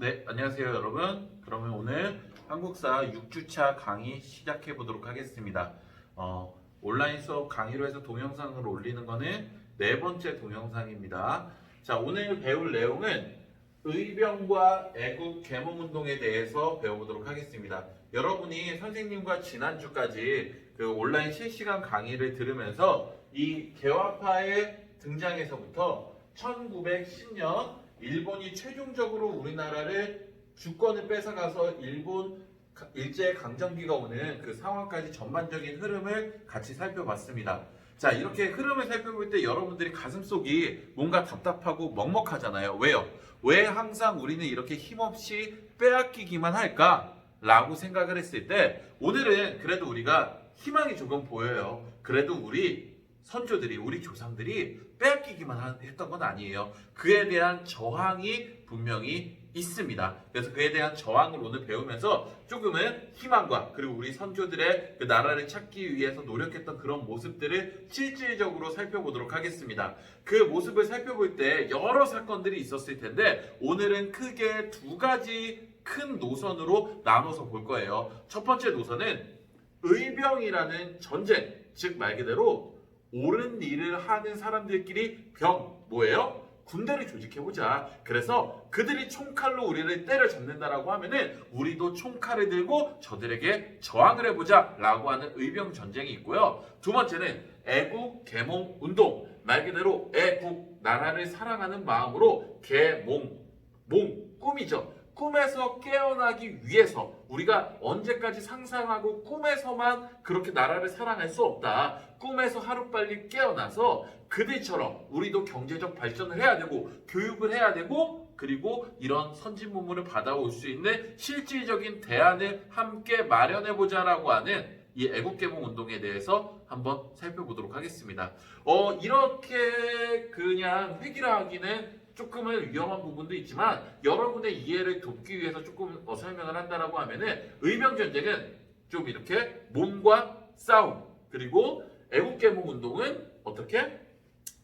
네, 안녕하세요, 여러분. 그러면 오늘 한국사 6주차 강의 시작해 보도록 하겠습니다. 어, 온라인 수업 강의로 해서 동영상을 올리는 거는 네 번째 동영상입니다. 자, 오늘 배울 내용은 의병과 애국 계몽 운동에 대해서 배워보도록 하겠습니다. 여러분이 선생님과 지난주까지 그 온라인 실시간 강의를 들으면서 이 개화파의 등장에서부터 1910년 일본이 최종적으로 우리나라를 주권을 뺏어가서 일본 가- 일제 강점기가 오는 그 상황까지 전반적인 흐름을 같이 살펴봤습니다. 자, 이렇게 흐름을 살펴볼 때 여러분들이 가슴속이 뭔가 답답하고 먹먹하잖아요. 왜요? 왜 항상 우리는 이렇게 힘없이 빼앗기기만 할까? 라고 생각을 했을 때 오늘은 그래도 우리가 희망이 조금 보여요. 그래도 우리 선조들이 우리 조상들이 빼앗기기만 하- 했던 건 아니에요. 그에 대한 저항이 분명히 있습니다. 그래서 그에 대한 저항을 오늘 배우면서 조금은 희망과 그리고 우리 선조들의 그 나라를 찾기 위해서 노력했던 그런 모습들을 실질적으로 살펴보도록 하겠습니다. 그 모습을 살펴볼 때 여러 사건들이 있었을 텐데 오늘은 크게 두 가지 큰 노선으로 나눠서 볼 거예요. 첫 번째 노선은 의병이라는 전쟁, 즉 말 그대로 옳은 일을 하는 사람들끼리 병 뭐예요? 군대를 조직해보자. 그래서 그들이 총칼로 우리를 때려잡는다라고 하면은 우리도 총칼을 들고 저들에게 저항을 해보자 라고 하는 의병 전쟁이 있고요. 두 번째는 애국 계몽 운동. 말 그대로 애국 나라를 사랑하는 마음으로 계몽 몽 꿈이죠. 꿈에서 깨어나기 위해서 우리가 언제까지 상상하고 꿈에서만 그렇게 나라를 사랑할 수 없다. 꿈에서 하루빨리 깨어나서 그들처럼 우리도 경제적 발전을 해야 되고 교육을 해야 되고 그리고 이런 선진 문물을 받아올 수 있는 실질적인 대안을 함께 마련해 보자라고 하는 이 애국개몽 운동에 대해서 한번 살펴보도록 하겠습니다. 어 이렇게 그냥 획일화하기는 조금은 위험한 부분도 있지만 여러분의 이해를 돕기 위해서 조금 어, 설명을 한다라고 하면은 의병 전쟁은 좀 이렇게 몸과 싸움 그리고 애국개몽 운동은 어떻게?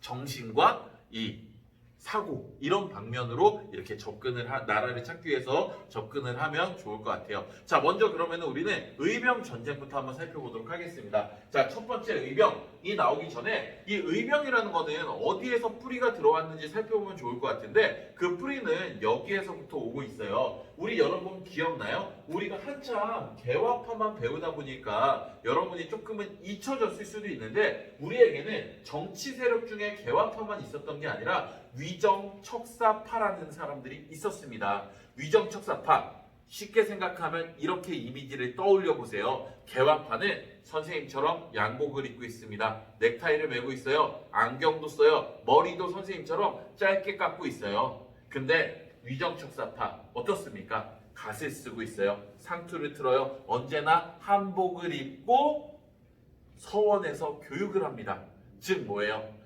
정신과 이 사고 이런 방면으로 이렇게 접근을 하, 나라를 찾기 위해서 접근을 하면 좋을 것 같아요. 자 먼저 그러면 우리는 의병 전쟁부터 한번 살펴보도록 하겠습니다. 자첫 번째 의병이 나오기 전에 이 의병이라는 거는 어디에서 뿌리가 들어왔는지 살펴보면 좋을 것 같은데 그 뿌리는 여기에서부터 오고 있어요. 우리 여러분 기억나요? 우리가 한참 개화파만 배우다 보니까 여러분이 조금은 잊혀졌을 수도 있는데 우리에게는 정치 세력 중에 개화파만 있었던 게 아니라 위정 척사파라는 사람들이 있었습니다. 위정 척사파 쉽게 생각하면 이렇게 이미지를 떠올려 보세요. 개화파는 선생님처럼 양복을 입고 있습니다. 넥타이를 메고 있어요. 안경도 써요. 머리도 선생님처럼 짧게 깎고 있어요. 근데 위정척사파 어떻습니까? 갓을 쓰고 있어요. 상투를 틀어요. 언제나 한복을 입고 서원에서 교육을 합니다. 즉 뭐예요?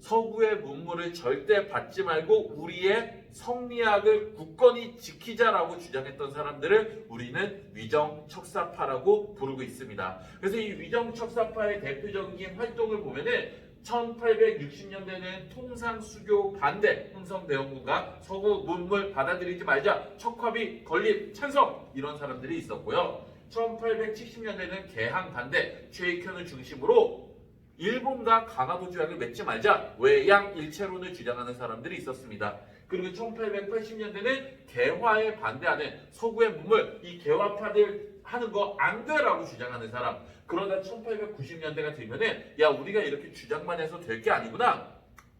서구의 문물을 절대 받지 말고 우리의 성리학을 굳건히 지키자라고 주장했던 사람들을 우리는 위정척사파라고 부르고 있습니다. 그래서 이 위정척사파의 대표적인 활동을 보면은 1860년대는 통상 수교 반대 흥성 대원군과 서구 문물 받아들이지 말자 척화비 건립 찬성 이런 사람들이 있었고요. 1870년대는 개항 반대 최익현을 중심으로 일본과 강화도 조약을 맺지 말자 외양 일체론을 주장하는 사람들이 있었습니다. 그리고 1880년대는 개화에 반대하는 서구의 문물 이 개화파들 하는 거 안 돼라고 주장하는 사람. 그러다 1890년대가 되면은 야 우리가 이렇게 주장만 해서 될 게 아니구나.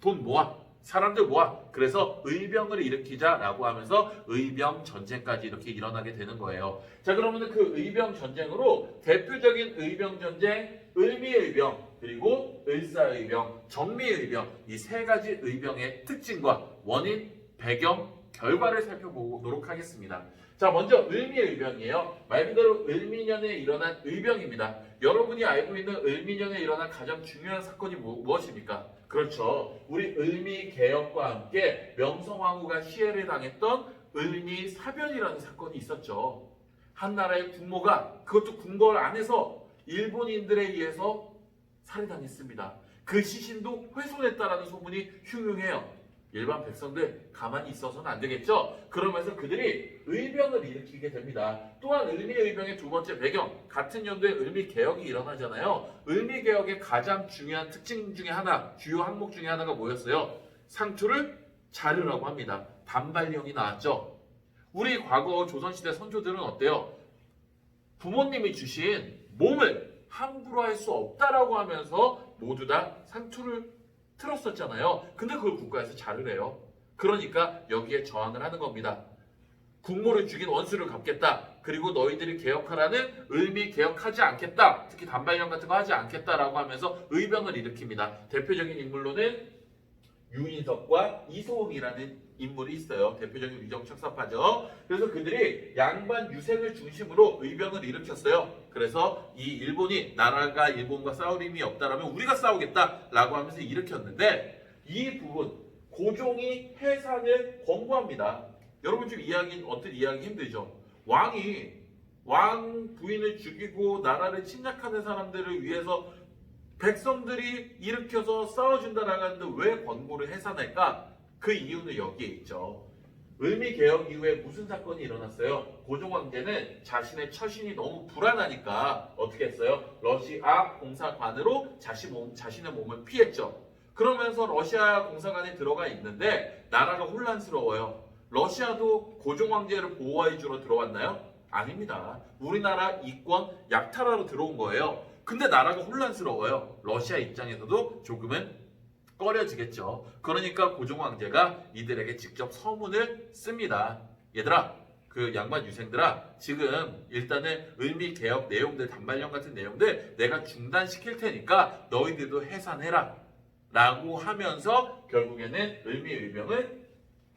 돈 모아. 사람들 모아. 그래서 의병을 일으키자라고 하면서 의병 전쟁까지 이렇게 일어나게 되는 거예요. 자 그러면 그 의병 전쟁으로 대표적인 의병 전쟁 을미의병 그리고 을사의병, 정미의병 이 세 가지 의병의 특징과 원인, 배경, 결과를 살펴보도록 하겠습니다. 자 먼저 을미의병이에요. 말 그대로 을미년에 일어난 의병입니다. 여러분이 알고 있는 을미년에 일어난 가장 중요한 사건이 무, 무엇입니까? 그렇죠. 우리 을미 개혁과 함께 명성황후가 시해를 당했던 을미 사변이라는 사건이 있었죠. 한 나라의 국모가 그것도 궁궐 안에서 일본인들에 의해서 살해당했습니다. 그 시신도 훼손했다라는 소문이 흉흉해요. 일반 백성들 가만히 있어서는 안 되겠죠. 그러면서 그들이 의병을 일으키게 됩니다. 또한 을미 의병의 두 번째 배경 같은 연도에 을미 개혁이 일어나잖아요. 을미 개혁의 가장 중요한 특징 중에 하나 주요 항목 중에 하나가 뭐였어요? 상투를 자르라고 합니다. 단발령이 나왔죠. 우리 과거 조선시대 선조들은 어때요? 부모님이 주신 몸을 함부로 할 수 없다라고 하면서 모두 다 상투를 틀었었잖아요. 근데 그걸 국가에서 자르래요. 그러니까 여기에 저항을 하는 겁니다. 국모를 죽인 원수를 갚겠다. 그리고 너희들이 개혁하라는 의미 개혁하지 않겠다. 특히 단발령 같은 거 하지 않겠다라고 하면서 의병을 일으킵니다. 대표적인 인물로는 유인석과 이소홍이라는 인물이 있어요. 대표적인 위정척사파죠. 그래서 그들이 양반 유생을 중심으로 의병을 일으켰어요. 그래서 이 일본이 나라가 일본과 싸울 힘이 없다라면 우리가 싸우겠다라고 하면서 일으켰는데 이 부분 고종이 해산을 권고합니다. 여러분 지금 이야기 어떤 이야기 힘들죠? 왕이 왕 부인을 죽이고 나라를 침략하는 사람들을 위해서 백성들이 일으켜서 싸워준다라고 하는데 왜 권고를 해산할까? 그 이유는 여기에 있죠. 을미 개혁 이후에 무슨 사건이 일어났어요? 고종 황제는 자신의 처신이 너무 불안하니까 어떻게 했어요? 러시아 공사관으로 자신 몸, 자신의 몸을 피했죠. 그러면서 러시아 공사관에 들어가 있는데 나라가 혼란스러워요. 러시아도 고종 황제를 보호해 주러 들어왔나요? 아닙니다. 우리나라 이권 약탈하러 들어온 거예요. 근데 나라가 혼란스러워요. 러시아 입장에서도 조금은 꺼려지겠죠. 그러니까 고종 황제가 이들에게 직접 서문을 씁니다. 얘들아, 그 양반 유생들아, 지금 일단은 의미 개혁 내용들, 단발령 같은 내용들 내가 중단시킬 테니까 너희들도 해산해라. 라고 하면서 결국에는 을미 의병을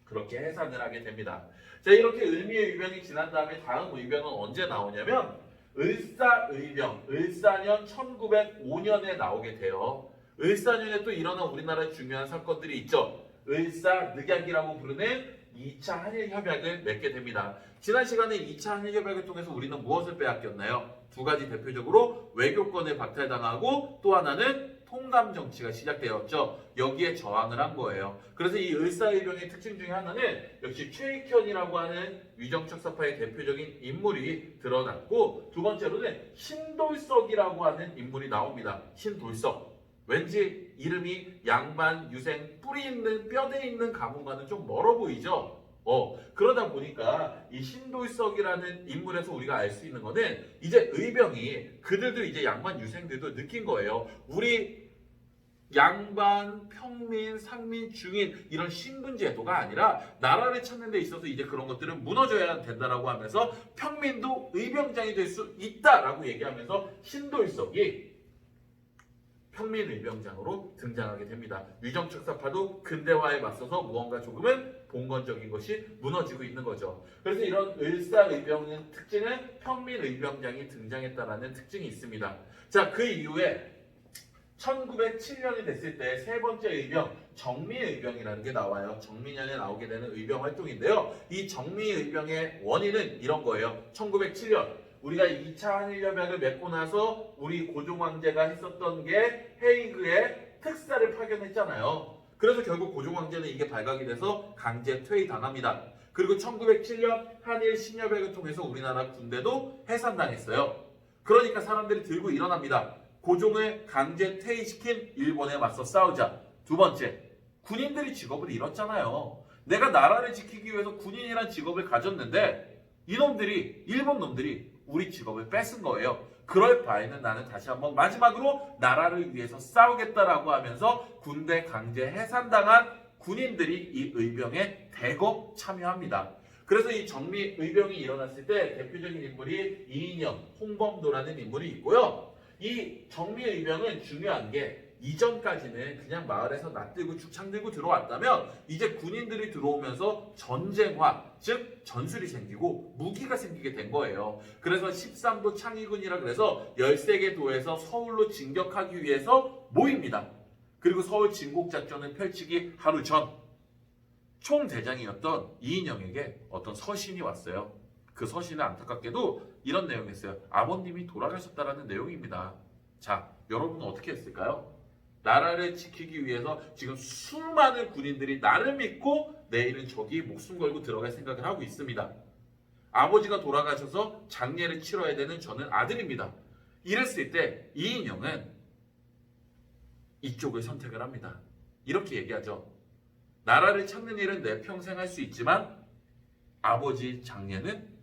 그렇게 해산을 하게 됩니다. 자, 이렇게 을미의 의병이 지난 다음에 다음 의병은 언제 나오냐면 을사의병, 을사년 1905년에 나오게 돼요. 을사년에 또 일어난 우리나라의 중요한 사건들이 있죠. 을사늑약이라고 부르는 2차 한일 협약을 맺게 됩니다. 지난 시간에 2차 한일 협약을 통해서 우리는 무엇을 빼앗겼나요? 두 가지 대표적으로 외교권을 박탈당하고 또 하나는 통감 정치가 시작되었죠. 여기에 저항을 한 거예요. 그래서 이 을사의병의 특징 중에 하나는 역시 최익현이라고 하는 위정척사파의 대표적인 인물이 드러났고 두 번째로는 신돌석이라고 하는 인물이 나옵니다. 신돌석. 왠지 이름이 양반, 유생, 뿌리 있는 뼈대 있는 가문과는 좀 멀어 보이죠? 어, 그러다 보니까 이 신돌석이라는 인물에서 우리가 알 수 있는 거는 이제 의병이 그들도 이제 양반 유생들도 느낀 거예요. 우리 양반, 평민, 상민, 중인 이런 신분 제도가 아니라 나라를 찾는 데 있어서 이제 그런 것들은 무너져야 된다라고 하면서 평민도 의병장이 될 수 있다라고 얘기하면서 신돌석이 평민 의병장으로 등장하게 됩니다. 위정척사파도 근대화에 맞서서 무언가 조금은 봉건적인 것이 무너지고 있는 거죠. 그래서 이런 을사의병의 특징은 평민 의병장이 등장했다라는 특징이 있습니다. 자, 그 이후에 1907년이 됐을 때 세 번째 의병 정미의병이라는 게 나와요. 정미년에 나오게 되는 의병 활동인데요. 이 정미의병의 원인은 이런 거예요. 1907년 우리가 2차 한일협약을 맺고 나서 우리 고종 황제가 했었던 게 헤이그에 특사를 파견했잖아요. 그래서 결국 고종 황제는 이게 발각이 돼서 강제 퇴위당합니다. 그리고 1907년 한일 신협약을 통해서 우리나라 군대도 해산당했어요. 그러니까 사람들이 들고 일어납니다. 고종을 강제 퇴위시킨 일본에 맞서 싸우자. 두 번째, 군인들이 직업을 잃었잖아요. 내가 나라를 지키기 위해서 군인이란 직업을 가졌는데 이놈들이 일본 놈들이 우리 직업을 뺏은 거예요. 그럴 바에는 나는 다시 한번 마지막으로 나라를 위해서 싸우겠다라고 하면서 군대 강제 해산당한 군인들이 이 의병에 대거 참여합니다. 그래서 이 정미 의병이 일어났을 때 대표적인 인물이 이인영, 홍범도라는 인물이 있고요. 이 정미 의병은 중요한 게 이전까지는 그냥 마을에서 낯들고 축창 들고 들어왔다면 이제 군인들이 들어오면서 전쟁화, 즉 전술이 생기고 무기가 생기게 된 거예요. 그래서 13도 창의군이라 그래서 13개 도에서 서울로 진격하기 위해서 모입니다. 그리고 서울 진국 작전을 펼치기 하루 전 총대장이었던 이인영에게 어떤 서신이 왔어요. 그 서신은 안타깝게도 이런 내용이었어요. 아버님이 돌아가셨다라는 내용입니다. 자, 여러분은 어떻게 했을까요? 나라를 지키기 위해서 지금 수많은 군인들이 나를 믿고 내일은 저기 목숨 걸고 들어갈 생각을 하고 있습니다. 아버지가 돌아가셔서 장례를 치러야 되는 저는 아들입니다. 이랬을 때 이인영은 이쪽을 선택을 합니다. 이렇게 얘기하죠. 나라를 찾는 일은 내 평생 할 수 있지만 아버지 장례는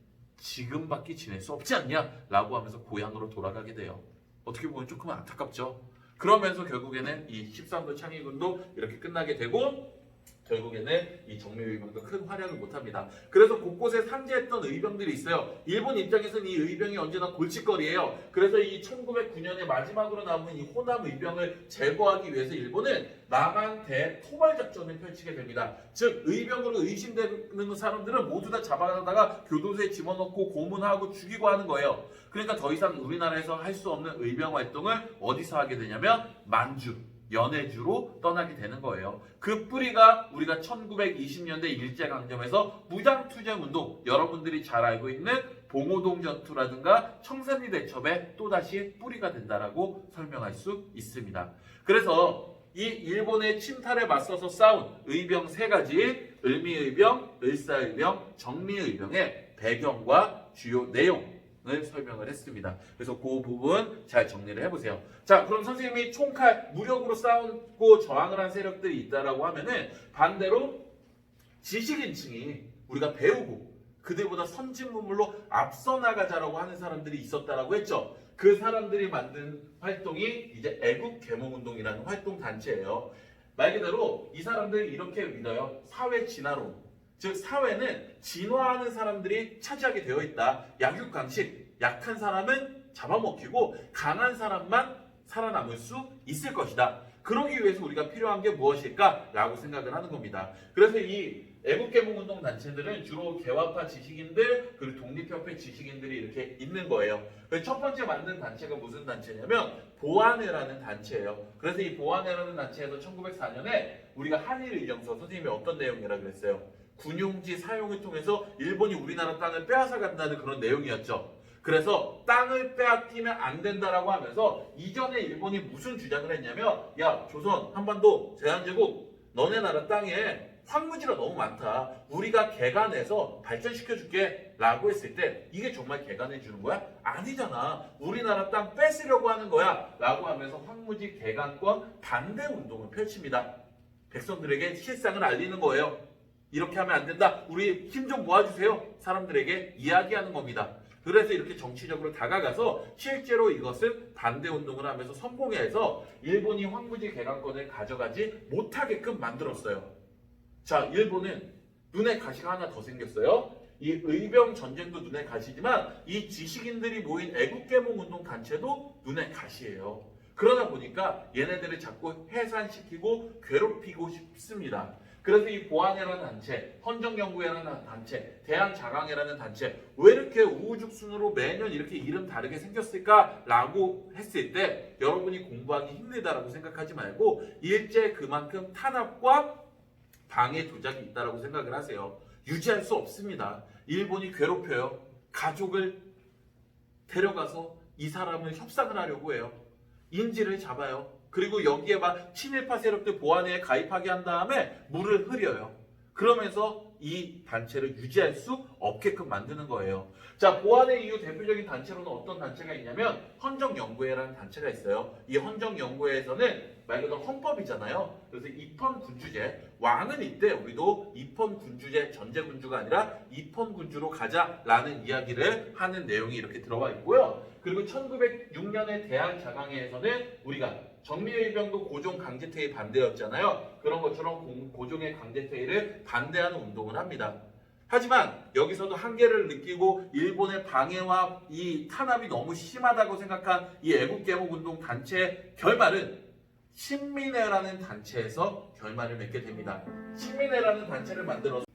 지금밖에 지낼 수 없지 않냐? 라고 하면서 고향으로 돌아가게 돼요. 어떻게 보면 조금 안타깝죠. 그러면서 결국에는 이 13도 창의군도 이렇게 끝나게 되고 결국에는 이 정밀의병도 큰 활약을 못합니다. 그래서 곳곳에 상제했던 의병들이 있어요. 일본 입장에서는 이 의병이 언제나 골칫거리예요. 그래서 이 1909년에 마지막으로 남은 이 호남 의병을 제거하기 위해서 일본은 남한 대토발 작전을 펼치게 됩니다. 즉 의병으로 의심되는 사람들은 모두 다 잡아다가 교도소에 집어넣고 고문하고 죽이고 하는 거예요. 그러니까 더 이상 우리나라에서 할 수 없는 의병 활동을 어디서 하게 되냐면 만주, 연해주로 떠나게 되는 거예요. 그 뿌리가 우리가 1920년대 일제강점에서 무장투쟁운동, 여러분들이 잘 알고 있는 봉오동 전투라든가 청산리 대첩의 또다시 뿌리가 된다라고 설명할 수 있습니다. 그래서 이 일본의 침탈에 맞서서 싸운 의병 세 가지, 을미의병, 을사의병, 정리의병의 배경과 주요 내용, 을 설명을 했습니다. 그래서 그 부분 잘 정리를 해보세요. 자, 그럼 선생님이 총칼 무력으로 싸우고 저항을 한 세력들이 있다라고 하면은 반대로 지식인층이 우리가 배우고 그들보다 선진 문물로 앞서 나가자라고 하는 사람들이 있었다라고 했죠. 그 사람들이 만든 활동이 이제 애국 개몽운동이라는 활동 단체예요. 말 그대로 이 사람들이 이렇게 믿어요. 사회 진화론. 즉 사회는 진화하는 사람들이 차지하게 되어 있다. 약육강식. 약한 사람은 잡아먹히고 강한 사람만 살아남을 수 있을 것이다. 그러기 위해서 우리가 필요한 게 무엇일까라고 생각을 하는 겁니다. 그래서 이 애국개몽운동 단체들은 주로 개화파 지식인들 그리고 독립협회 지식인들이 이렇게 있는 거예요. 그래서 첫 번째 만든 단체가 무슨 단체냐면 보안회라는 단체예요. 그래서 이 보안회라는 단체에서 1904년에 우리가 한일 의정서 선생님이 어떤 내용이라 그랬어요? 군용지 사용을 통해서 일본이 우리나라 땅을 빼앗아 간다는 그런 내용이었죠. 그래서 땅을 빼앗기면 안 된다라고 하면서 이전에 일본이 무슨 주장을 했냐면 야 조선 한반도 제한제국 너네 나라 땅에 황무지가 너무 많다. 우리가 개간해서 발전시켜 줄게 라고 했을 때 이게 정말 개간해 주는 거야? 아니잖아. 우리나라 땅 뺏으려고 하는 거야 라고 하면서 황무지 개간권 반대 운동을 펼칩니다. 백성들에게 실상을 알리는 거예요. 이렇게 하면 안 된다. 우리 힘 좀 모아주세요. 사람들에게 이야기하는 겁니다. 그래서 이렇게 정치적으로 다가가서 실제로 이것은 반대 운동을 하면서 성공해서 일본이 황무지 개간권을 가져가지 못하게끔 만들었어요. 자, 일본은 눈에 가시가 하나 더 생겼어요. 이 의병 전쟁도 눈에 가시지만 이 지식인들이 모인 애국개몽 운동 단체도 눈에 가시예요. 그러다 보니까 얘네들을 자꾸 해산시키고 괴롭히고 싶습니다. 그래서 이 보안회라는 단체, 헌정연구회라는 단체, 대한자강회라는 단체 왜 이렇게 우후죽순으로 매년 이렇게 이름 다르게 생겼을까라고 했을 때 여러분이 공부하기 힘들다라고 생각하지 말고 일제 그만큼 탄압과 방해 조작이 있다라고 생각을 하세요. 유지할 수 없습니다. 일본이 괴롭혀요. 가족을 데려가서 이 사람을 협상을 하려고 해요. 인지를 잡아요. 그리고 여기에 막 친일파 세력들 보안회에 가입하게 한 다음에 물을 흐려요. 그러면서 이 단체를 유지할 수 없게끔 만드는 거예요. 자, 보안회 이후 대표적인 단체로는 어떤 단체가 있냐면 헌정연구회라는 단체가 있어요. 이 헌정연구회에서는 말 그대로 헌법이잖아요. 그래서 입헌군주제 왕은 이때 우리도 입헌군주제 전제군주가 아니라 입헌군주로 가자라는 이야기를 하는 내용이 이렇게 들어가 있고요. 그리고 1906년에 대한 자강회에서는 우리가 정미의병도 고종 강제퇴위 반대였잖아요. 그런 것처럼 공- 고종의 강제퇴위를 반대하는 운동을 합니다. 하지만 여기서도 한계를 느끼고 일본의 방해와 이 탄압이 너무 심하다고 생각한 이 애국개몽운동 단체의 결말은 신민회라는 단체에서 결말을 맺게 됩니다. 신민회라는 단체를 만들어서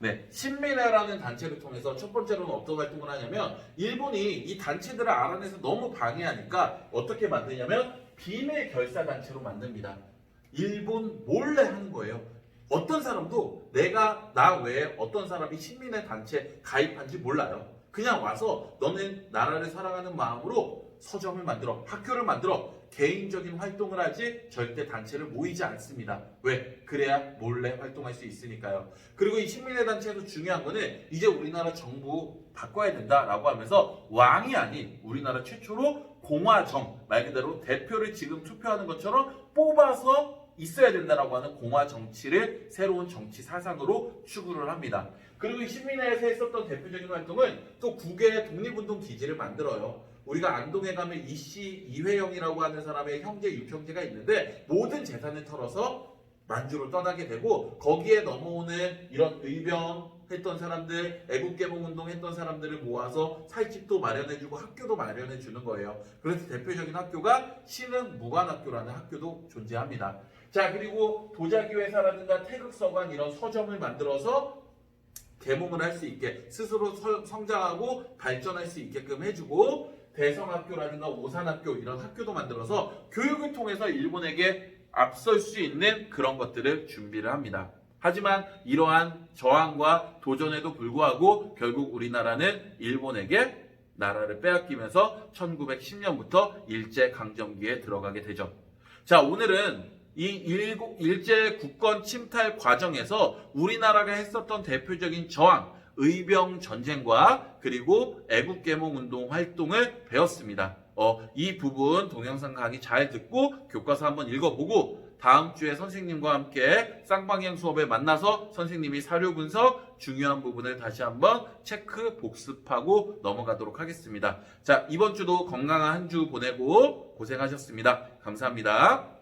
네, 신민회라는 단체를 통해서 첫 번째로는 어떤 활동을 하냐면 일본이 이 단체들을 알아내서 너무 방해하니까 어떻게 만드냐면 비밀 결사 단체로 만듭니다. 일본 몰래 하는 거예요. 어떤 사람도 내가 나 외에 어떤 사람이 신민회 단체 가입한지 몰라요. 그냥 와서 너는 나라를 사랑하는 마음으로 서점을 만들어, 학교를 만들어, 개인적인 활동을 하지 절대 단체를 모이지 않습니다. 왜? 그래야 몰래 활동할 수 있으니까요. 그리고 이 식민의 단체에서 중요한 거는 이제 우리나라 정부 바꿔야 된다라고 하면서 왕이 아닌 우리나라 최초로 공화정 말 그대로 대표를 지금 투표하는 것처럼 뽑아서 있어야 된다라고 하는 공화 정치를 새로운 정치 사상으로 추구를 합니다. 그리고 이 신민회에서 했었던 대표적인 활동은 또 국외 독립운동 기지를 만들어요. 우리가 안동에 가면 이씨 이회영이라고 하는 사람의 형제 육형제가 있는데 모든 재산을 털어서 만주로 떠나게 되고 거기에 넘어오는 이런 의병 했던 사람들, 애국개몽 운동 했던 사람들을 모아서 살집도 마련해주고 학교도 마련해주는 거예요. 그래서 대표적인 학교가 신흥 무관학교라는 학교도 존재합니다. 자 그리고 도자기회사라든가 태극서관 이런 서점을 만들어서 개몽을 할 수 있게 스스로 서- 성장하고 발전할 수 있게끔 해주고 대성학교라든가 오산학교 이런 학교도 만들어서 교육을 통해서 일본에게 앞설 수 있는 그런 것들을 준비를 합니다. 하지만 이러한 저항과 도전에도 불구하고 결국 우리나라는 일본에게 나라를 빼앗기면서 1910년부터 일제 강점기에 들어가게 되죠. 자, 오늘은 이 일제 국권 침탈 과정에서 우리나라가 했었던 대표적인 저항, 의병 전쟁과 그리고 애국개몽 운동 활동을 배웠습니다. 어, 이 부분 동영상 강의 잘 듣고 교과서 한번 읽어보고 다음 주에 선생님과 함께 쌍방향 수업에 만나서 선생님이 사료 분석 중요한 부분을 다시 한번 체크 복습하고 넘어가도록 하겠습니다. 자, 이번 주도 건강한 한 주 보내고 고생하셨습니다. 감사합니다.